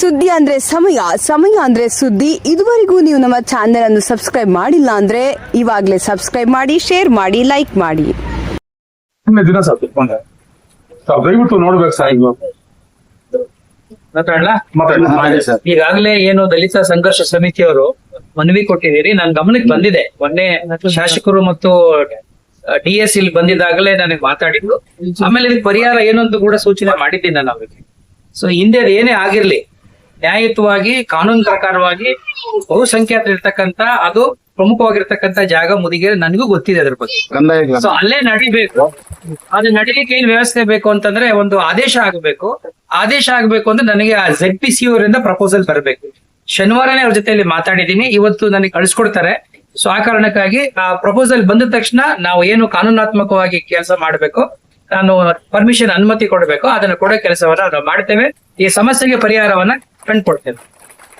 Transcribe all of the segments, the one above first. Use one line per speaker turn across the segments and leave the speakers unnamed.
ಸುದ್ದಿ ಅಂದ್ರೆ ಸಮಯ ಸಮಯ ಅಂದ್ರೆ ಸುದ್ದಿ. ಇದುವರೆಗೂ ನೀವು ನಮ್ಮ ಚಾನೆಲ್ ಅನ್ನು ಸಬ್ಸ್ಕ್ರೈಬ್ ಮಾಡಿಲ್ಲ ಅಂದ್ರೆ ಇವಾಗಲೇ ಸಬ್ಸ್ಕ್ರೈಬ್ ಮಾಡಿ ಶೇರ್ ಮಾಡಿ ಲೈಕ್ ಮಾಡಿ.
ದಿನ ದಯವಿಟ್ಟು ನೋಡ್ಬೇಕು ಸರ್
ಮಾತಾಡ್ಲಾ? ಈಗಾಗಲೇ ಏನು ದಲಿತ ಸಂಘರ್ಷ ಸಮಿತಿಯವರು ಮನವಿ ಕೊಟ್ಟಿದ್ದೀರಿ. ನನ್ ಗಮನಕ್ಕೆ ಬಂದಿದೆ. ಮೊನ್ನೆ ಶಾಸಕರು ಮತ್ತು ಡಿ ಎಸ್ ಇಲ್ಲಿ ಬಂದಿದ್ದಾಗಲೇ ನನಗೆ ಮಾತಾಡಿದ್ರು ಆಮೇಲೆ ಇದಕ್ಕೆ ಪರಿಹಾರ ಏನು ಅಂತ ಕೂಡ ಸೂಚನೆ ಮಾಡಿದ್ದೀನಿ ನಾನು ಅವರಿಗೆ ಸೊ ಹಿಂದೆ ಅದು ಏನೇ ಆಗಿರ್ಲಿ ನ್ಯಾಯಯುತವಾಗಿ ಕಾನೂನು ಪ್ರಕಾರವಾಗಿ ಬಹುಸಂಖ್ಯಾತ ಇರ್ತಕ್ಕಂತ ಅದು ಪ್ರಮುಖವಾಗಿರ್ತಕ್ಕಂತ ಜಾಗ ಮುದಿಗೆರೆ ನನಗೂ ಗೊತ್ತಿದೆ ಅದ್ರ ಬಗ್ಗೆ. ಸೊ ಅಲ್ಲೇ ನಡಿಬೇಕು. ಅದು ನಡಿಲಿಕ್ಕೆ ಏನ್ ವ್ಯವಸ್ಥೆ ಬೇಕು ಅಂತಂದ್ರೆ ಒಂದು ಆದೇಶ ಆಗಬೇಕು. ಆದೇಶ ಆಗಬೇಕು ಅಂದ್ರೆ ನನಗೆ ಆ ಜೆಡ್ ಪಿ ಸಿ ಅವರಿಂದ ಪ್ರಪೋಸಲ್ ಬರಬೇಕು. ಶನಿವಾರನೇ ಅವ್ರ ಜೊತೆಯಲ್ಲಿ ಮಾತಾಡಿದೀನಿ ಇವತ್ತು ನನಗೆ ಕಳಿಸ್ಕೊಡ್ತಾರೆ. ಸೊ ಆ ಕಾರಣಕ್ಕಾಗಿ ಆ ಪ್ರಪೋಸಲ್ ಬಂದ ತಕ್ಷಣ ನಾವು ಏನು ಕಾನೂನಾತ್ಮಕವಾಗಿ ಕೆಲಸ ಮಾಡಬೇಕು ನಾನು ಪರ್ಮಿಷನ್ ಅನುಮತಿ ಕೊಡಬೇಕು. ಅದನ್ನ ಕೊಡೋ ಕೆಲಸವನ್ನ ನಾವು ಮಾಡ್ತೇವೆ. ಈ ಸಮಸ್ಯೆಗೆ ಪರಿಹಾರವನ್ನ ಕಂಡುಕೊಡ್ತೇವೆ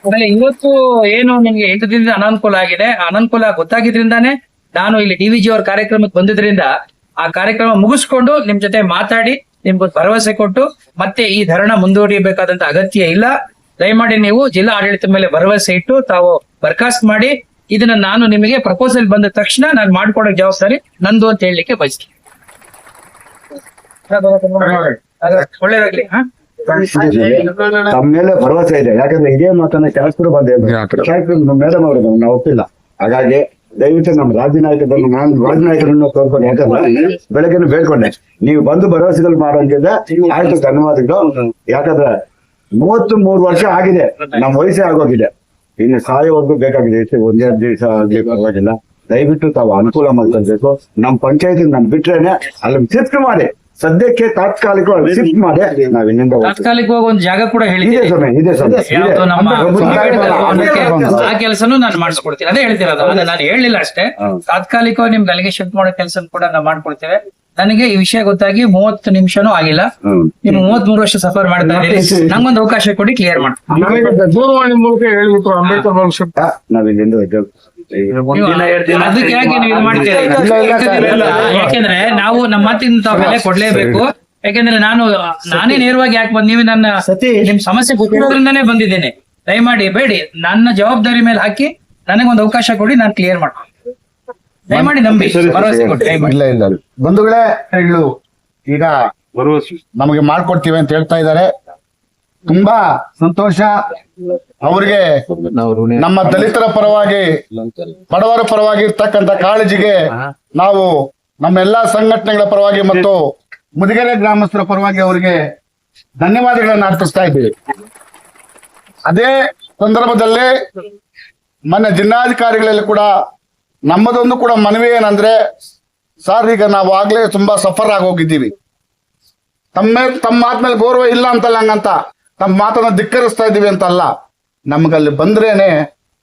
ಆಮೇಲೆ ಇವತ್ತು ಏನು ನಿಮ್ಗೆ ಎಂಟು ದಿನದ ಅನಾನುಕೂಲ ಆಗಿದೆ. ಅನಾನುಕೂಲ ಗೊತ್ತಾಗಿದ್ರಿಂದಾನೇ ನಾನು ಇಲ್ಲಿ ಡಿ ವಿಜಿ ಅವ್ರ ಕಾರ್ಯಕ್ರಮಕ್ಕೆ ಬಂದಿದ್ರಿಂದ ಆ ಕಾರ್ಯಕ್ರಮ ಮುಗಿಸ್ಕೊಂಡು ನಿಮ್ ಜೊತೆ ಮಾತಾಡಿ ನಿಮ್ಗೆ ಭರವಸೆ ಕೊಟ್ಟು ಮತ್ತೆ ಈ ಧರಣ ಮುಂದುವರಿಯಬೇಕಾದಂತ ಅಗತ್ಯ ಇಲ್ಲ. ದಯಮಾಡಿ ನೀವು ಜಿಲ್ಲಾ ಆಡಳಿತ ಮೇಲೆ ಭರವಸೆ ಇಟ್ಟು ತಾವು ಬರ್ಖಾಸ್ತ್ ಮಾಡಿ ಇದನ್ನ ನಾನು ನಿಮಗೆ ಪ್ರಪೋಸಲ್ ಬಂದ ತಕ್ಷಣ ನಾನು ಮಾಡ್ಕೊಡೋ ಜವಾಬ್ದಾರಿ ನಂದು ಅಂತ ಹೇಳಲಿಕ್ಕೆ ಬಯಸ್ತೀನಿ. ಒಳ್ಳೇದಾಗ್ಲಿ. ಹಾ?
ತಮ್ಮ ಮೇಲೆ ಭರವಸೆ ಇದೆ ಯಾಕಂದ್ರೆ ಇದೇ ಮಾತನ್ನ ಶಾಸಕರು ಬಂದೆ ಶಾಸಕರು ಮೇಡಮ್ ಅವರು ನಾವು ಒಪ್ಪಿಲ್ಲ ಹಾಗಾಗಿ ದಯವಿಟ್ಟು ನಮ್ಮ ರಾಜ್ಯ ನಾಯಕರನ್ನು ನಾನು ರಾಜ್ಯ ನಾಯಕರನ್ನು ಕೋರ್ಕೊಂಡು ಯಾಕಂದ್ರೆ ಬೆಳಗ್ಗೆ ಬೇಡ್ಕೊಂಡೆ ನೀವು ಬಂದು ಭರವಸೆಗಳು ಮಾಡೋಂಗಿದ್ರೆ ಆಯ್ತು ಧನ್ಯವಾದಗಳು ಯಾಕಂದ್ರೆ ಮೂವತ್ತು ಮೂರು ವರ್ಷ ಆಗಿದೆ ನಮ್ಮ ವಯಸ್ಸೇ ಆಗೋಗಿದೆ ಇನ್ನು ಸಾಯೋವರೆಗೂ ಬೇಕಾಗಿದೆ ಒಂದೇ ಒಂದೆರಡು ದಿವಸ ಆಗ್ಲಿ ಪರವಾಗಿಲ್ಲ ದಯವಿಟ್ಟು ತಾವು ಅನುಕೂಲ ಮಾಡ್ಕೊಳ್ಬೇಕು ನಮ್ಮ ಪಂಚಾಯತ್ ನಾನು ಬಿಟ್ರೇನೆ ಅಲ್ಲಿ ಚಿತ್ರ ಮಾಡಿ ಸದ್ಯಕ್ಕೆ ತಾತ್ಕಾಲಿಕವಾಗಿ ಶಿಫ್ಟ್ ಮಾಡಿ. ನಾವು ಇನ್ನಿಂದ ಹೋಗ್ತೀವಿ.
ತಾತ್ಕಾಲಿಕವಾಗಿ ಒಂದು ಜಾಗ ಕೂಡ
ಇದೆ
ಹೇಳಿದ್ದೀನಿ
ಸ್ವಾಮಿ ಇದೆ ಸ್ವಾಮಿ. ಇದೆ.
ಯಾವ್ದು ನಮ್ಮ
ಅಂದ್ರೆ
ಆ ಕೆಲಸನೂ ನಾನು ಮಾಡಿಸ್ಕೊಡ್ತೀನಿ. ಅದೇ ಹೇಳ್ತಿರೋದು ಅದನ್ನ ನಾನು ಹೇಳಿಲ್ಲ ಅಷ್ಟೇ. ತಾತ್ಕಾಲಿಕವಾಗಿ ನಿಮ್ಗೆ ಅಲ್ಲಿಗೆ ಶಿಫ್ಟ್ ಮಾಡೋ ಕೆಲಸ ಕೂಡ ನಾವು ಮಾಡ್ಕೊಡ್ತೇವೆ. ನನಗೆ ಈ ವಿಷಯ ಗೊತ್ತಾಗಿ ಮೂವತ್ತು ನಿಮಿಷನೂ ಆಗಿಲ್ಲ.
ಹ್ಮ್.
ನೀವು ಮೂವತ್ ಮೂರು ವರ್ಷ ಸಫರ್ ಮಾಡ್ತಾ ಇದ್ದೀರಿ. ನಂಗೊಂದು ಅವಕಾಶ ಕೊಡಿ ಕ್ಲಿಯರ್ ಮಾಡಿ
ನನಗೆ ದೂರವಾಣಿ ಮೂಲಕ ಹೇಳಿಬಿಟ್ಟು ಅಂಬೇಡ್ಕರ್ ಭವನ್ ಶಿಫ್ಟ್
ನಾವಿಲ್ಲಿಂದ ನಾವ್ ಇಲ್ಲಿಂದ ಹೋಗ್ತೇವೆ.
ಅದಕ್ಕೆ ಯಾಕೆ ನೀವು ಇದು ಮಾಡ್ತೀರಿ?
ಇಲ್ಲ, ಇಲ್ಲ, ಇಲ್ಲ.
ಯಾಕೆಂದ್ರೆ ನಾವು ನಮ್ಮ ಮಾತಿನ ತಾವು ಬೆಲೆ ಕೊಡ್ಲೇಬೇಕು. ಯಾಕೆಂದ್ರೆ ನಾನು ನಾನೇ ನೇರವಾಗಿ ಯಾಕೆ ಬಂದ್ ನೀವು ನನ್ನ ನಿಮ್ ಸಮಸ್ಯೆ ಗೊತ್ತಿರೋದ್ರಿಂದಾನೇ ಬಂದಿದ್ದೇನೆ. ದಯಮಾಡಿ ಬೇಡಿ. ನನ್ನ ಜವಾಬ್ದಾರಿ ಮೇಲೆ ಹಾಕಿ ನನಗೊಂದು ಅವಕಾಶ ಕೊಡಿ ನಾನು ಕ್ಲಿಯರ್ ಮಾಡ್ತೀನಿ. ದಯಮಾಡಿ ನಂಬಿ ಭರವಸೆ ಕೊಡಿ
ಇಲ್ಲ ಇಲ್ಲ. ಬಂಧುಗಳೇ ಹೇಳು. ಈಗ
ಭರವಸೆ.
ನಮಗೆ ಮಾಡ್ಕೊಡ್ತೀವಿ ಅಂತ ಹೇಳ್ತಾ ಇದ್ದಾರೆ. ತುಂಬಾ ಸಂತೋಷ. ಅವ್ರಿಗೆ ನಮ್ಮ ದಲಿತರ ಪರವಾಗಿ ಬಡವರ ಪರವಾಗಿ ಇರ್ತಕ್ಕಂಥ ಕಾಳಜಿಗೆ ನಾವು ನಮ್ಮ ಎಲ್ಲಾ ಸಂಘಟನೆಗಳ ಪರವಾಗಿ ಮತ್ತು ಮುದಿಗೆರೆ ಗ್ರಾಮಸ್ಥರ ಪರವಾಗಿ ಅವರಿಗೆ ಧನ್ಯವಾದಗಳನ್ನ ಅರ್ಪಿಸ್ತಾ ಇದ್ದೀವಿ. ಅದೇ ಸಂದರ್ಭದಲ್ಲಿ ಮೊನ್ನೆ ಜಿಲ್ಲಾಧಿಕಾರಿಗಳಲ್ಲಿ ಕೂಡ ನಮ್ಮದೊಂದು ಕೂಡ ಮನವಿ ಏನಂದ್ರೆ ಸರ್ ಈಗ ನಾವು ಆಗ್ಲೇ ತುಂಬಾ ಸಫರ್ ಆಗಿ ಹೋಗಿದ್ದೀವಿ ತಮ್ಮ ತಮ್ಮ ಆದ್ಮೇಲೆ ಗೌರವ ಇಲ್ಲ ಅಂತಲ್ಲ ಹಂಗಂತ. ತಮ್ಮ ಮಾತನ್ನ ಧಿಕ್ಕರಿಸ್ತಾ ಇದೀವಿ ಅಂತ ಅಲ್ಲ ನಮ್ಗಲ್ಲಿ ಬಂದ್ರೇನೆ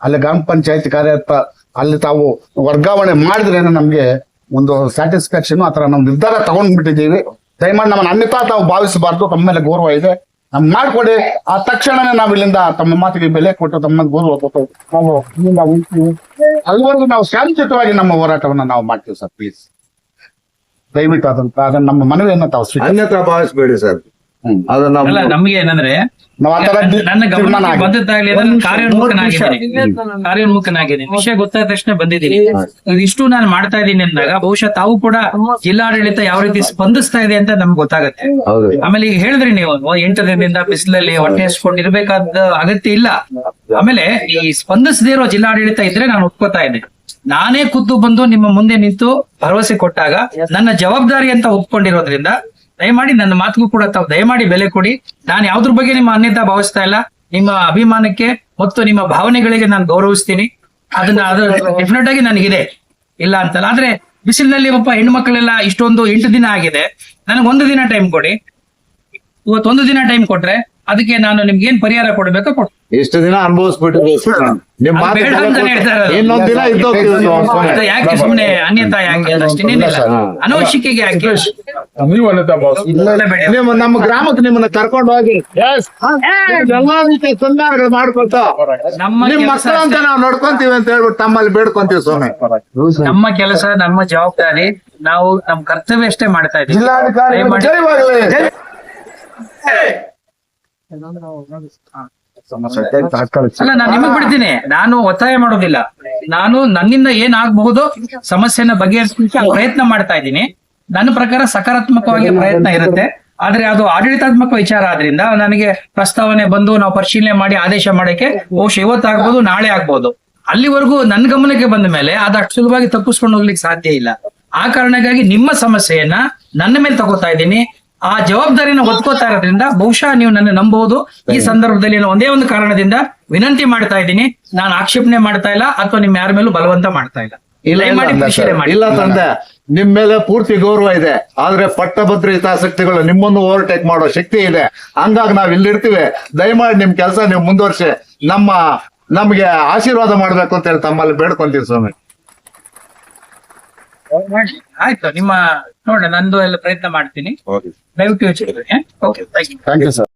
ಅಲ್ಲಿ ಗ್ರಾಮ ಪಂಚಾಯತಿ ಕಾರ್ಯತ್ತ ಅಲ್ಲಿ ತಾವು ವರ್ಗಾವಣೆ ಮಾಡಿದ್ರೇನೆ ನಮ್ಗೆ ಒಂದು ಸ್ಯಾಟಿಸ್ಫ್ಯಾಕ್ಷನ್ ಆತರ ನಾವು ನಿರ್ಧಾರ ತಗೊಂಡ್ಬಿಟ್ಟಿದ್ದೀವಿ ದಯಮಾಡಿ ನಮ್ಮನ್ನ ಅನ್ಯತಾ ತಾವು ಭಾವಿಸಬಾರ್ದು, ತಮ್ಮ ಮೇಲೆ ಗೌರವ ಇದೆ ನಮ್ ಮಾಡ್ಕೊಡಿ, ಆ ತಕ್ಷಣನೇ ನಾವು ಇಲ್ಲಿಂದ ತಮ್ಮ ಮಾತಿಗೆ ಬೆಲೆ ಕೊಟ್ಟು ತಮ್ಮ ಗೌರವ ಕೊಟ್ಟು ನಾವು ಅಲ್ಲಿವರೆಗೂ ನಾವು ಶಾಂತಿಯುತವಾಗಿ ನಮ್ಮ ಹೋರಾಟವನ್ನ ನಾವು ಮಾಡ್ತೀವಿ ಸರ್ ಪ್ಲೀಸ್ ದಯವಿಟ್ಟು ಅದನ್ನ ನಮ್ಮ ಮನವಿಯನ್ನು ತಾವು.
ಅನ್ಯತಾ ಭಾವಿಸಬೇಡಿ ಸರ್. ಅದು
ಅಲ್ಲ
ನಮ್ಮ
ನಮ್ಗೆ ಏನಂದ್ರೆ
ನಾವು ಆ ತರ ದಿ-
ನನ್ನ
ತೀರ್ಮಾನ.
ಬಂದದ್ದಾಗ್ಲಿ ನಾನು ಕಾರ್ಯೋನ್ಮುಖನಾಗಿದ್ದೀನಿ. ಕಾರ್ಯೋನ್ಮುಖನಾಗಿದ್ದೀನಿ. ವಿಷಯ ಗೊತ್ತಾದ ತಕ್ಷಣ ಬಂದಿದ್ದೀನಿ. ಇಷ್ಟು ನಾನು ಮಾಡ್ತಾ ಇದ್ದೀನಿ ಅಂದಾಗ ಬಹುಶಃ ತಾವು ಕೂಡ ಜಿಲ್ಲಾಡಳಿತ ಯಾವ ರೀತಿ ಸ್ಪಂದಿಸ್ತಾ ಇದೆ ಅಂತ ನಮ್ಗೆ ಗೊತ್ತಾಗತ್ತೆ.
ಹೌದು.
ಆಮೇಲೆ ಈಗ ಹೇಳಿದ್ರಿ ನೀವು ಒಂದ್ ಎಂಟು ದಿನದಿಂದ ಬಿಸಿಲಲ್ಲಿ ಹೊಟ್ಟೆ ಹಸ್ಕೊಂಡು ಇರ್ಬೇಕಾದ ಅಗತ್ಯ ಇಲ್ಲ. ಆಮೇಲೆ ಈ ಸ್ಪಂದಿಸದೇ ಇರೋ ಜಿಲ್ಲಾಡಳಿತ ಇದ್ರೆ ನಾನು ಒಪ್ಕೋತಾ ಇದ್ದೆ. ನಾನೇ ಖುದ್ದು ಬಂದು ನಿಮ್ಮ ಮುಂದೆ ನಿಂತು ಭರವಸೆ ಕೊಟ್ಟಾಗ ನನ್ನ ಜವಾಬ್ದಾರಿ ಅಂತ ಒಪ್ಕೊಂಡಿರೋದ್ರಿಂದ ದಯಮಾಡಿ ನನ್ನ ಮಾತಿಗೂ ಕೂಡ ತಾವು ದಯಮಾಡಿ ಬೆಲೆ ಕೊಡಿ. ನಾನು ಯಾವ್ದ್ರ ಬಗ್ಗೆ ನಿಮ್ಮ ಅನ್ಯತಾ ಭಾವಿಸ್ತಾ ಇಲ್ಲ. ನಿಮ್ಮ ಅಭಿಮಾನಕ್ಕೆ ಮತ್ತು ನಿಮ್ಮ ಭಾವನೆಗಳಿಗೆ ನಾನು ಗೌರವಿಸ್ತೀನಿ. ಅದನ್ನ ಅದ್ರ ಡೆಫಿನೆಟ್ ಆಗಿ ನನಗಿದೆ. ಇಲ್ಲ ಅಂತಲ್ಲ. ಆದ್ರೆ ಬಿಸಿಲಿನಲ್ಲಿ ಒಬ್ಬ ಹೆಣ್ಣು ಮಕ್ಕಳೆಲ್ಲ ಇಷ್ಟೊಂದು ಎಂಟು ದಿನ ಆಗಿದೆ. ನನಗೆ ಒಂದು ದಿನ ಟೈಮ್ ಕೊಡಿ. ಇವತ್ತೊಂದು ದಿನ ಟೈಮ್ ಕೊಟ್ರೆ ಅದಕ್ಕೆ ನಾನು ನಿಮ್ಗೆ ಏನ್ ಪರಿಹಾರ ಕೊಡ್ಬೇಕೋ ಕೊಡ್ತೀನಿ.
ಇಷ್ಟು ದಿನ ಅನುಭವಿಸ್ಬಿಟ್ಟು ನಿಮ್
ಅದು ಬೇಡ.
ಇನ್ನೊಂದ್ ದಿನ ಇದ್ದೋಗ್ತೀವಿ
ಮತ್ತೆ ಯಾಕೆ ಸುಮ್ಮನೆ ಅನ್ಯತಾ ಯಾಕೆ ಇಲ್ಲ. ಅನವಶ್ಯಕಿಗೆ ಯಾಕೆ
ನೀವು ಅನ್ಯತಾ ಭಾವಿಸ್
ಬೇಡ.
ನಮ್ಮ ಗ್ರಾಮಕ್ಕೆ ನಿಮ್ಮನ್ನ ಕರ್ಕೊಂಡು ಹೋಗಿ. ಎಲ್ಲಾ ರೀತಿಯ ತೊಂದರೆಗಳು ಮಾಡ್ಕೊಳ್ತಾ.
ನಮ್ಮ
ನಿಮ್
ಕೆಲಸ
ಮಕ್ಕಳು ಅಂತ ನಾವು ನೋಡ್ಕೊಂತೀವಿ ಅಂತ ಹೇಳ್ಬಿಟ್ಟು ತಮ್ಮಲ್ಲಿ ಬೇಡ್ಕೊಂತೀವಿ ಸ್ವಾಮಿ.
ನಮ್ಮ ಕೆಲಸ ನಮ್ಮ ಜವಾಬ್ದಾರಿ ನಾವು ನಮ್ಮ ಕರ್ತವ್ಯ ಅಷ್ಟೇ ಮಾಡ್ತಾ ಇದ್ದೀವಿ.
ಜಿಲ್ಲಾಧಿಕಾರಿ
ದಯಮಾಡಿ-
ತಾತ್ಕಾಲಿಕ
ಅಲ್ಲ ನಾನು ನಿಮಗ್ ಬಿಡ್ತೀನಿ. ನಾನು ಒತ್ತಾಯ ಮಾಡೋದಿಲ್ಲ. ನಾನು ನನ್ನಿಂದ ಏನಾಗಬಹುದು ಆಗ್ಬಹುದು ಸಮಸ್ಯೆನ ಬಗೆಹರಿಸಲಿಕ್ಕೆ ಪ್ರಯತ್ನ ಮಾಡ್ತಾ ಇದ್ದೀನಿ. ನನ್ನ ಪ್ರಕಾರ ಸಕಾರಾತ್ಮಕವಾಗಿ ಪ್ರಯತ್ನ ಇರುತ್ತೆ. ಆದ್ರೆ ಅದು ಆಡಳಿತಾತ್ಮಕ ವಿಚಾರ ಆದ್ರಿಂದ ನನಗೆ ಪ್ರಸ್ತಾವನೆ ಬಂದು ನಾವು ಪರಿಶೀಲನೆ ಮಾಡಿ ಆದೇಶ ಮಾಡಕ್ಕೆ ಬಹುಶಃ ಇವತ್ತಾಗ್ಬೋದು ನಾಳೆ ಆಗ್ಬೋದು. ಅಲ್ಲಿವರೆಗೂ ನನ್ನ ಗಮನಕ್ಕೆ ಬಂದ ಮೇಲೆ ಅದು ಅಷ್ಟು ಸುಲಭವಾಗಿ ತಪ್ಪಿಸ್ಕೊಂಡು ಹೋಗ್ಲಿಕ್ಕೆ ಸಾಧ್ಯ ಇಲ್ಲ. ಆ ಕಾರಣಕ್ಕಾಗಿ ನಿಮ್ಮ ಸಮಸ್ಯೆಯನ್ನ ನನ್ನ ಮೇಲೆ ತಗೋತಾ ಇದ್ದೀನಿ. ಆ ಜವಾಬ್ದಾರಿನ ಹೊತ್ಕೋತಾ ಇರೋದ್ರಿಂದ ಬಹುಶಃ ನೀವು ನನ್ನ ನಂಬಬಹುದು ಈ ಸಂದರ್ಭದಲ್ಲಿ ನಾನು ಒಂದೇ ಒಂದು ಕಾರಣದಿಂದ ವಿನಂತಿ ಮಾಡ್ತಾ ಇದ್ದೀನಿ. ನಾನು ಆಕ್ಷೇಪಣೆ ಮಾಡ್ತಾ ಇಲ್ಲ ಅಥವಾ ನಿಮ್ ಯಾರ ಮೇಲೂ ಬಲವಂತ ಮಾಡ್ತಾ ಇಲ್ಲ.
ಇಲ್ಲ ತಂದೆ ನಿಮ್ ಮೇಲೆ ಪೂರ್ತಿ ಗೌರವ ಇದೆ. ಆದ್ರೆ ಪಟ್ಟಭದ್ರ ಹಿತಾಸಕ್ತಿಗಳು ನಿಮ್ಮನ್ನು ಓವರ್ಟೇಕ್ ಮಾಡೋ ಶಕ್ತಿ ಇದೆ. ಹಂಗಾಗಿ ನಾವ್ ಇಲ್ಲಿರ್ತೀವಿ. ದಯಮಾಡಿ ನಿಮ್ ಕೆಲಸ ನೀವು ಮುಂದುವರ್ಸಿ. ನಮ್ಮ ನಮ್ಗೆ ಆಶೀರ್ವಾದ ಮಾಡ್ಬೇಕು ಅಂತ ಹೇಳಿ ತಮ್ಮಲ್ಲಿ ಬೇಡ್ಕೊಂತೀವಿ ಸ್ವಾಮಿ.
ಆಯ್ತು ನಿಮ್ಮ ನೋಡ ನಂದು ಎಲ್ಲ ಪ್ರಯತ್ನ ಮಾಡ್ತೀನಿ. ದಯವಿಟ್ಟು ಯೋಚನೆ okay thank you
thank you sir